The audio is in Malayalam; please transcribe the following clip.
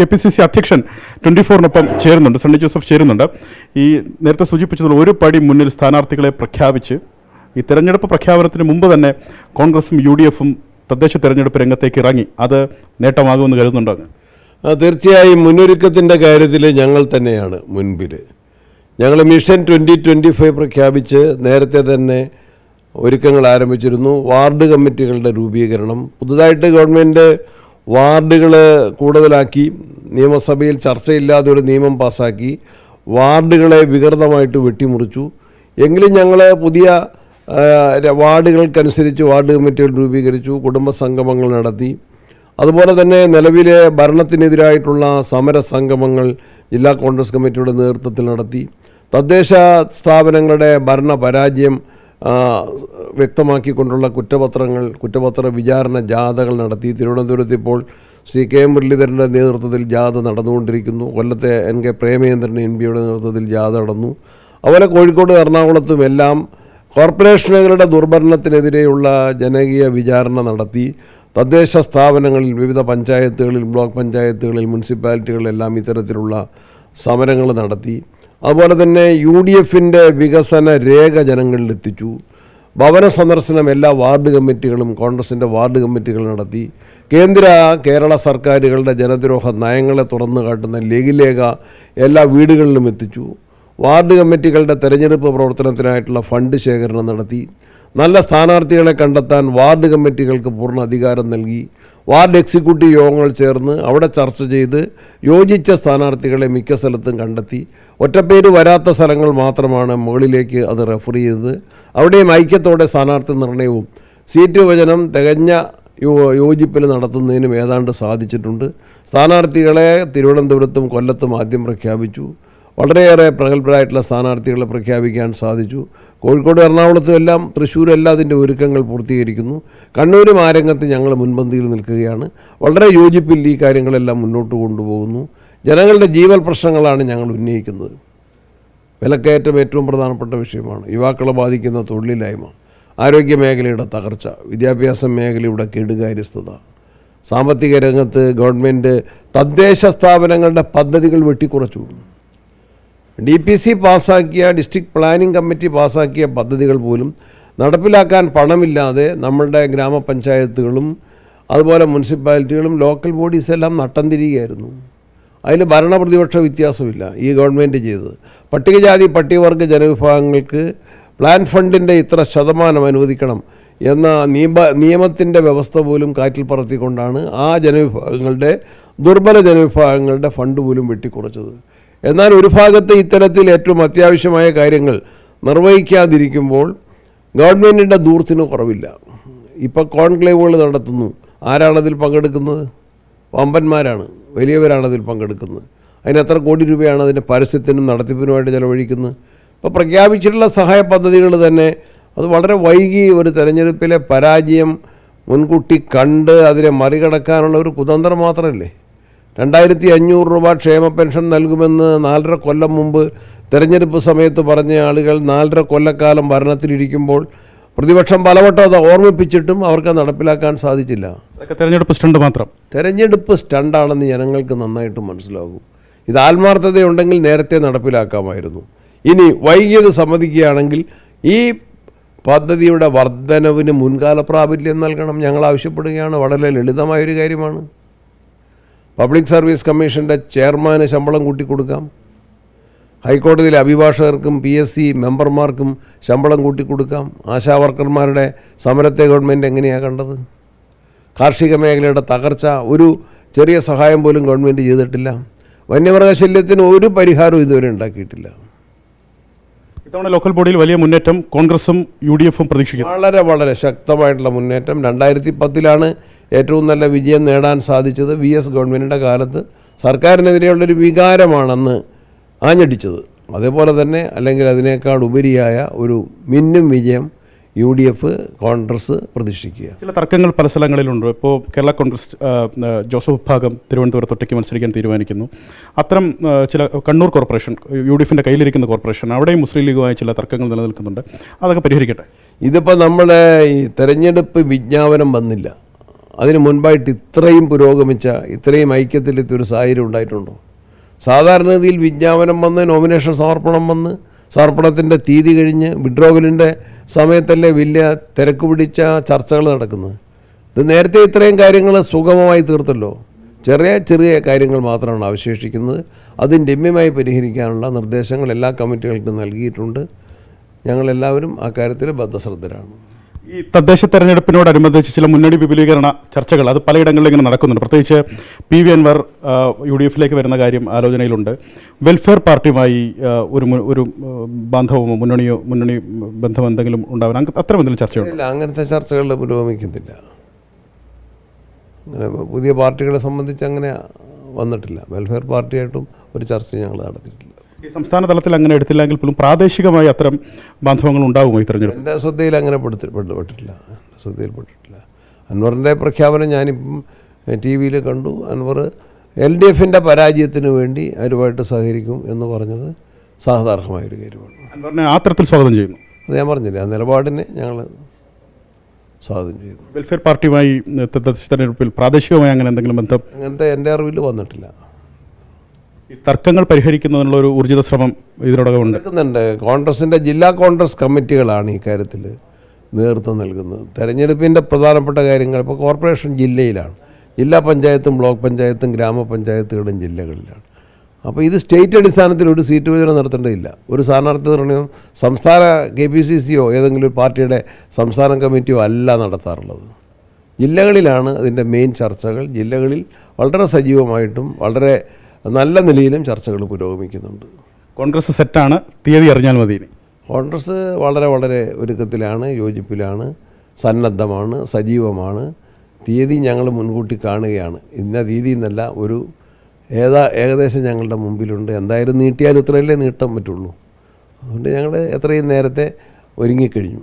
കെ പി സി സി അധ്യക്ഷൻ ട്വന്റി ഫോറിനൊപ്പം ചേരുന്നുണ്ട് സണ്ണി ജോസഫ് ചേരുന്നുണ്ട്. ഈ നേരത്തെ സൂചിപ്പിച്ചതുള്ള ഒരു പടി മുന്നിൽ സ്ഥാനാർത്ഥികളെ പ്രഖ്യാപിച്ച് ഈ തെരഞ്ഞെടുപ്പ് പ്രഖ്യാപനത്തിന് മുമ്പ് തന്നെ കോൺഗ്രസും യു ഡി എഫും തദ്ദേശ തെരഞ്ഞെടുപ്പ് രംഗത്തേക്ക് ഇറങ്ങി. അത് നേട്ടമാകുമെന്ന് കരുതുന്നുണ്ടോ തീർച്ചയായും മുന്നൊരുക്കത്തിന്റെ കാര്യത്തിൽ ഞങ്ങൾ തന്നെയാണ് മുൻപിൽ ഞങ്ങൾ മിഷൻ ട്വന്റി ട്വന്റി ഫൈവ് പ്രഖ്യാപിച്ച് നേരത്തെ തന്നെ ഒരുക്കങ്ങൾ ആരംഭിച്ചിരുന്നു. വാർഡ് കമ്മിറ്റികളുടെ രൂപീകരണം പുതുതായിട്ട് ഗവൺമെന്റ് വാർഡുകൾ കൂടുതലാക്കി നിയമസഭയിൽ ചർച്ചയില്ലാതെ ഒരു നിയമം പാസ്സാക്കി വാർഡുകളെ വികൃതമായിട്ട് വെട്ടിമുറിച്ചു. എങ്കിലും ഞങ്ങൾ പുതിയ വാർഡുകൾക്കനുസരിച്ച് വാർഡ് കമ്മിറ്റികൾ രൂപീകരിച്ചു കുടുംബ സംഗമങ്ങൾ നടത്തി. അതുപോലെ തന്നെ നിലവിലെ ഭരണത്തിനെതിരായിട്ടുള്ള സമര സംഗമങ്ങൾ ജില്ലാ കോൺഗ്രസ് കമ്മിറ്റിയുടെ നേതൃത്വത്തിൽ നടത്തി. തദ്ദേശ സ്ഥാപനങ്ങളുടെ ഭരണ പരാജയം വ്യക്തമാക്കിക്കൊണ്ടുള്ള കുറ്റപത്രങ്ങൾ കുറ്റപത്ര വിചാരണ ജാഥകൾ നടത്തി. തിരുവനന്തപുരത്ത് ഇപ്പോൾ ശ്രീ കെ മുരളീധരന്റെ നേതൃത്വത്തിൽ ജാഥ നടന്നുകൊണ്ടിരിക്കുന്നു. കൊല്ലത്തെ എൻ കെ പ്രേമേന്ദ്രൻ എം പിയുടെ നേതൃത്വത്തിൽ ജാഥ നടന്നു. അതുപോലെ കോഴിക്കോട് എറണാകുളത്തും എല്ലാം കോർപ്പറേഷനുകളുടെ ദുർഭരണത്തിനെതിരെയുള്ള ജനകീയ വിചാരണ നടത്തി. തദ്ദേശ സ്ഥാപനങ്ങളിൽ വിവിധ പഞ്ചായത്തുകളിൽ ബ്ലോക്ക് പഞ്ചായത്തുകളിൽ മുനിസിപ്പാലിറ്റികളിലെല്ലാം ഇത്തരത്തിലുള്ള സമരങ്ങൾ നടത്തി. അതുപോലെ തന്നെ യു ഡി എഫിന്റെ വികസന രേഖ ജനങ്ങളിൽ എത്തിച്ചു ഭവന സന്ദർശനം എല്ലാ വാർഡ് കമ്മിറ്റികളും കോൺഗ്രസിന്റെ വാർഡ് കമ്മിറ്റികൾ നടത്തി. കേന്ദ്ര കേരള സർക്കാരുകളുടെ ജനദ്രോഹ നയങ്ങളെ തുറന്നു കാട്ടുന്ന ലഘുലേഖ എല്ലാ വീടുകളിലും എത്തിച്ചു. വാർഡ് കമ്മിറ്റികളുടെ തെരഞ്ഞെടുപ്പ് പ്രവർത്തനത്തിനായിട്ടുള്ള ഫണ്ട് ശേഖരണം നടത്തി. നല്ല സ്ഥാനാർത്ഥികളെ കണ്ടെത്താൻ വാർഡ് കമ്മിറ്റികൾക്ക് പൂർണ അധികാരം നൽകി. വാർഡ് എക്സിക്യൂട്ടീവ് യോഗങ്ങൾ ചേർന്ന് അവിടെ ചർച്ച ചെയ്ത് യോജിച്ച സ്ഥാനാർത്ഥികളെ മിക്ക സ്ഥലത്തും കണ്ടെത്തി. ഒറ്റപ്പേര് വരാത്ത സ്ഥലങ്ങൾ മാത്രമാണ് മുകളിലേക്ക് അത് റെഫർ ചെയ്തത്. അവിടെയും ഐക്യത്തോടെ സ്ഥാനാർത്ഥി നിർണയവും സീറ്റ് വിഭജനം തികഞ്ഞ യോജിപ്പിൽ നടത്തുന്നതിനും ഏതാണ്ട് സാധിച്ചിട്ടുണ്ട്. സ്ഥാനാർത്ഥികളെ തിരുവനന്തപുരത്തും കൊല്ലത്തും ആദ്യം പ്രഖ്യാപിച്ചു. വളരെയേറെ പ്രഗത്ഭരായിട്ടുള്ള സ്ഥാനാർത്ഥികളെ പ്രഖ്യാപിക്കാൻ സാധിച്ചു. കോഴിക്കോട് എറണാകുളത്തും എല്ലാം തൃശ്ശൂരും എല്ലാം അതിന്റെ ഒരുക്കങ്ങൾ പൂർത്തീകരിക്കുന്നു. കണ്ണൂരും ആ രംഗത്ത് ഞങ്ങൾ മുൻപന്തിയിൽ നിൽക്കുകയാണ്. വളരെ യോജിപ്പിൽ ഈ കാര്യങ്ങളെല്ലാം മുന്നോട്ട് കൊണ്ടുപോകുന്നു. ജനങ്ങളുടെ ജീവൽ പ്രശ്നങ്ങളാണ് ഞങ്ങൾ ഉന്നയിക്കുന്നത്. വിലക്കയറ്റം ഏറ്റവും പ്രധാനപ്പെട്ട വിഷയമാണ്. യുവാക്കളെ ബാധിക്കുന്ന തൊഴിലില്ലായ്മ ആരോഗ്യ മേഖലയുടെ തകർച്ച വിദ്യാഭ്യാസ മേഖലയുടെ കെടുകാര്യസ്ഥത സാമ്പത്തിക രംഗത്ത് ഗവൺമെന്റ് തദ്ദേശ സ്ഥാപനങ്ങളുടെ പദ്ധതികൾ വെട്ടിക്കുറച്ചു. ഡി പി സി പാസ്സാക്കിയ ഡിസ്ട്രിക്ട് പ്ലാനിംഗ് കമ്മിറ്റി പാസ്സാക്കിയ പദ്ധതികൾ പോലും നടപ്പിലാക്കാൻ പണമില്ലാതെ നമ്മളുടെ ഗ്രാമപഞ്ചായത്തുകളും അതുപോലെ മുനിസിപ്പാലിറ്റികളും ലോക്കൽ ബോഡീസ് എല്ലാം നട്ടം തിരികെയായിരുന്നു അതിൽ ഭരണപ്രതിപക്ഷ വ്യത്യാസമില്ല ഈ ഗവൺമെന്റ് ചെയ്തത്. പട്ടികജാതി പട്ടികവർഗ ജനവിഭാഗങ്ങൾക്ക് പ്ലാൻ ഫണ്ടിന്റെ ഇത്ര ശതമാനം അനുവദിക്കണം എന്ന നിയമ നിയമത്തിന്റെ വ്യവസ്ഥ പോലും കാറ്റിൽ പറത്തിക്കൊണ്ടാണ് ആ ജനവിഭാഗങ്ങളുടെ ദുർബല ജനവിഭാഗങ്ങളുടെ ഫണ്ട് പോലും വെട്ടിക്കുറച്ചത്. എന്നാൽ ഒരു ഭാഗത്ത് ഇത്തരത്തിൽ ഏറ്റവും അത്യാവശ്യമായ കാര്യങ്ങൾ നിർവഹിക്കാതിരിക്കുമ്പോൾ ഗവൺമെന്റിന്റെ ദൂർത്തിന് കുറവില്ല. ഇപ്പോൾ കോൺക്ലേവുകൾ നടത്തുന്നു. ആരാണതിൽ പങ്കെടുക്കുന്നത്? വമ്പന്മാരാണ്. വലിയവരാണ് അതിൽ പങ്കെടുക്കുന്നത്. അതിന് എത്ര കോടി രൂപയാണ് അതിന്റെ പരസ്യത്തിനും നടത്തിപ്പിനുമായിട്ട് ചിലവഴിക്കുന്നത്? ഇപ്പോൾ പ്രഖ്യാപിച്ചിട്ടുള്ള സഹായ പദ്ധതികൾ തന്നെ അത് വളരെ വൈകി ഒരു തെരഞ്ഞെടുപ്പിലെ പരാജയം മുൻകൂട്ടി കണ്ട് അതിനെ മറികടക്കാനുള്ള ഒരു കുതന്ത്രം മാത്രമല്ലേ? രണ്ടായിരത്തി അഞ്ഞൂറ് രൂപ ക്ഷേമ പെൻഷൻ നൽകുമെന്ന് നാലര കൊല്ലം മുമ്പ് തെരഞ്ഞെടുപ്പ് സമയത്ത് പറഞ്ഞ ആളുകൾ നാലര കൊല്ലക്കാലം ഭരണത്തിലിരിക്കുമ്പോൾ പ്രതിപക്ഷം പലവട്ടം അത് ഓർമ്മിപ്പിച്ചിട്ടും അവർക്ക് നടപ്പിലാക്കാൻ സാധിച്ചില്ല. തെരഞ്ഞെടുപ്പ് സ്റ്റണ്ട് മാത്രം. തെരഞ്ഞെടുപ്പ് സ്റ്റണ്ടാണെന്ന് ജനങ്ങൾക്ക് നന്നായിട്ട് മനസ്സിലാകും. ഇത് ആത്മാർത്ഥതയുണ്ടെങ്കിൽ നേരത്തെ നടപ്പിലാക്കാമായിരുന്നു. ഇനി വൈകിയത് സമ്മതിക്കുകയാണെങ്കിൽ ഈ പദ്ധതിയുടെ വർധനവിന് മുൻകാല പ്രാബല്യം നൽകണം ഞങ്ങൾ ആവശ്യപ്പെടുകയാണ്. വളരെ ലളിതമായൊരു കാര്യമാണ്. പബ്ലിക് സർവീസ് കമ്മീഷന്റെ ചെയർമാന് ശമ്പളം കൂട്ടിക്കൊടുക്കാം. ഹൈക്കോടതിയിലെ അഭിഭാഷകർക്കും പി എസ് സി മെമ്പർമാർക്കും ശമ്പളം കൂട്ടിക്കൊടുക്കാം. ആശാവർക്കർമാരുടെ സമരത്തെ ഗവൺമെന്റ് എങ്ങനെയാണ് കണ്ടത്? കാർഷിക മേഖലയുടെ തകർച്ച ഒരു ചെറിയ സഹായം പോലും ഗവൺമെന്റ് ചെയ്തിട്ടില്ല. വന്യമൃഗശല്യത്തിന് ഒരു പരിഹാരവും ഇതുവരെ ഉണ്ടാക്കിയിട്ടില്ല. ഇത്തവണ ലോക്കൽ ബോഡിയിൽ വലിയ മുന്നേറ്റം കോൺഗ്രസും യു ഡി എഫും പ്രതീക്ഷിക്കുന്നു. വളരെ വളരെ ശക്തമായിട്ടുള്ള മുന്നേറ്റം. രണ്ടായിരത്തി പത്തിലാണ് ഏറ്റവും നല്ല വിജയം നേടാൻ സാധിച്ചത് വി എസ് ഗവൺമെന്റിന്റെ കാലത്ത് സർക്കാരിനെതിരെയുള്ളൊരു വികാരമാണെന്ന് ആഞ്ഞടിച്ചത്. അതേപോലെ തന്നെ അല്ലെങ്കിൽ അതിനേക്കാൾ ഉപരിയായ ഒരു മിന്നും വിജയം യു ഡി എഫ് കോൺഗ്രസ് പ്രതീക്ഷിക്കുക. ചില തർക്കങ്ങൾ പല സ്ഥലങ്ങളിലുണ്ട്. ഇപ്പോൾ കേരള കോൺഗ്രസ് ജോസഫ് വിഭാഗം തിരുവനന്തപുരത്ത് ഒറ്റയ്ക്ക് മത്സരിക്കാൻ തീരുമാനിക്കുന്നു. അത്തരം ചില കണ്ണൂർ കോർപ്പറേഷൻ യു ഡി എഫിന്റെ കയ്യിലിരിക്കുന്ന കോർപ്പറേഷൻ അവിടെയും മുസ്ലിം ലീഗുമായി ചില തർക്കങ്ങൾ നിലനിൽക്കുന്നുണ്ട്. അതൊക്കെ പരിഹരിക്കട്ടെ? ഇതിപ്പോൾ നമ്മുടെ ഈ തെരഞ്ഞെടുപ്പ് വിജ്ഞാപനം വന്നില്ല. അതിന് മുൻപായിട്ട് ഇത്രയും പുരോഗമിച്ച ഇത്രയും ഐക്യത്തിലെത്തിയ ഒരു സാഹചര്യം ഉണ്ടായിട്ടുണ്ടോ? സാധാരണഗതിയിൽ വിജ്ഞാപനം വന്ന് നോമിനേഷൻ സമർപ്പണം വന്ന് സമർപ്പണത്തിന്റെ തീയതി കഴിഞ്ഞ് വിഡ്രോവലിന്റെ സമയത്തല്ലേ വലിയ തിരക്ക് പിടിച്ച ചർച്ചകൾ നടക്കുന്നത്? ഇത് നേരത്തെ ഇത്രയും കാര്യങ്ങൾ സുഗമമായി തീർത്തല്ലോ. ചെറിയ ചെറിയ കാര്യങ്ങൾ മാത്രമാണ് അവശേഷിക്കുന്നത്. അതിന് രമ്യമായി പരിഹരിക്കാനുള്ള നിർദ്ദേശങ്ങൾ എല്ലാ കമ്മിറ്റികൾക്കും നൽകിയിട്ടുണ്ട്. ഞങ്ങളെല്ലാവരും കാര്യത്തിൽ ബദ്ധശ്രദ്ധരാണ്. ഈ തദ്ദേശ തെരഞ്ഞെടുപ്പിനോടനുബന്ധിച്ച് ചില മുന്നണി വിപുലീകരണ ചർച്ചകൾ അത് പലയിടങ്ങളിലും ഇങ്ങനെ നടക്കുന്നുണ്ട്. പ്രത്യേകിച്ച് P V Anvar U D എഫിലേക്ക് വരുന്ന കാര്യം ആലോചനയിലുണ്ട്. വെൽഫെയർ പാർട്ടിയുമായി ഒരു ഒരു ബാന്ധവമോ മുന്നണിയോ മുന്നണി ബന്ധം എന്തെങ്കിലും ഉണ്ടാവാൻ അത്ര എന്തെങ്കിലും ചർച്ചയുണ്ട്? അങ്ങനത്തെ ചർച്ചകൾ പുരോഗമിക്കുന്നില്ല. പുതിയ പാർട്ടികളെ സംബന്ധിച്ച് അങ്ങനെ വന്നിട്ടില്ല. വെൽഫെയർ പാർട്ടിയായിട്ടും ഒരു ചർച്ച ഞങ്ങൾ നടത്തിയിട്ടില്ല. ഈ സംസ്ഥാന തലത്തിൽ അങ്ങനെ എടുത്തില്ലെങ്കിൽ പോലും പ്രാദേശികമായി അത്തരം ബാന്ധവങ്ങൾ ഉണ്ടാവുമോ ഈ തെരഞ്ഞെടുപ്പ്? എന്റെ ശ്രദ്ധയിൽ അങ്ങനെ പെട്ടിട്ടില്ല. ശ്രദ്ധയിൽപ്പെട്ടിട്ടില്ല അൻവറിന്റെ പ്രഖ്യാപനം ഞാനിപ്പം ടി വിയിൽ കണ്ടു. അൻവർ എൽ ഡി എഫിന്റെ പരാജയത്തിന് വേണ്ടി അവരുമായിട്ട് സഹകരിക്കും എന്ന് പറഞ്ഞത് സാധാരണമായൊരു കാര്യമാണ്. അൻവറിനെ ആത്രത്തിൽ തരത്തിൽ സ്വാഗതം ചെയ്യുന്നു. അത് ഞാൻ പറഞ്ഞില്ലേ ആ നിലപാടിനെ ഞങ്ങൾ സ്വാഗതം ചെയ്യുന്നു. വെൽഫെയർ പാർട്ടിയുമായി തെരഞ്ഞെടുപ്പിൽ പ്രാദേശികമായി അങ്ങനെ എന്തെങ്കിലും ബന്ധം? അങ്ങനത്തെ എന്റെ അറിവിൽ വന്നിട്ടില്ല. തർക്കങ്ങൾ പരിഹരിക്കുന്നതിനുള്ള ഒരു ഊർജിത ശ്രമം ഇതിനോടകം ഉണ്ട്. നടക്കുന്നുണ്ട്. കോൺഗ്രസിന്റെ ജില്ലാ കോൺഗ്രസ് കമ്മിറ്റികളാണ് ഈ കാര്യത്തിൽ നേതൃത്വം നൽകുന്നത്. തെരഞ്ഞെടുപ്പിന്റെ പ്രധാനപ്പെട്ട കാര്യങ്ങൾ ഇപ്പോൾ കോർപ്പറേഷൻ ജില്ലയിലാണ്. ജില്ലാ പഞ്ചായത്തും ബ്ലോക്ക് പഞ്ചായത്തും ഗ്രാമപഞ്ചായത്തുകളും ജില്ലകളിലാണ്. അപ്പോൾ ഇത് സ്റ്റേറ്റ് അടിസ്ഥാനത്തിൽ ഒരു സീറ്റ് വിഭജനം നടത്തേണ്ടതില്ല. ഒരു സ്ഥാനാർത്ഥി നിർണയം സംസ്ഥാന കെ പി സി സിയോ ഏതെങ്കിലും ഒരു പാർട്ടിയുടെ സംസ്ഥാന കമ്മിറ്റിയോ അല്ല നടത്താറുള്ളത്. ജില്ലകളിലാണ് അതിന്റെ മെയിൻ ചർച്ചകൾ. ജില്ലകളിൽ വളരെ സജീവമായിട്ടും വളരെ നല്ല നിലയിലും ചർച്ചകൾ പുരോഗമിക്കുന്നുണ്ട്. കോൺഗ്രസ് സെറ്റാണ് തീയതി അറിഞ്ഞാൽ മതി കോൺഗ്രസ് വളരെ വളരെ ഒരുക്കത്തിലാണ് യോജിപ്പിലാണ് സന്നദ്ധമാണ് സജീവമാണ്. തീയതി ഞങ്ങൾ മുൻകൂട്ടി കാണുകയാണ്. ഇന്ന തീയതി എന്നല്ല ഒരു ഏതാ ഏകദേശം ഞങ്ങളുടെ മുമ്പിലുണ്ട്. എന്തായാലും നീട്ടിയാൽ ഇത്രയല്ലേ നീട്ടാൻ പറ്റുള്ളൂ. അതുകൊണ്ട് ഞങ്ങൾ എത്രയും നേരത്തെ ഒരുങ്ങിക്കഴിഞ്ഞു.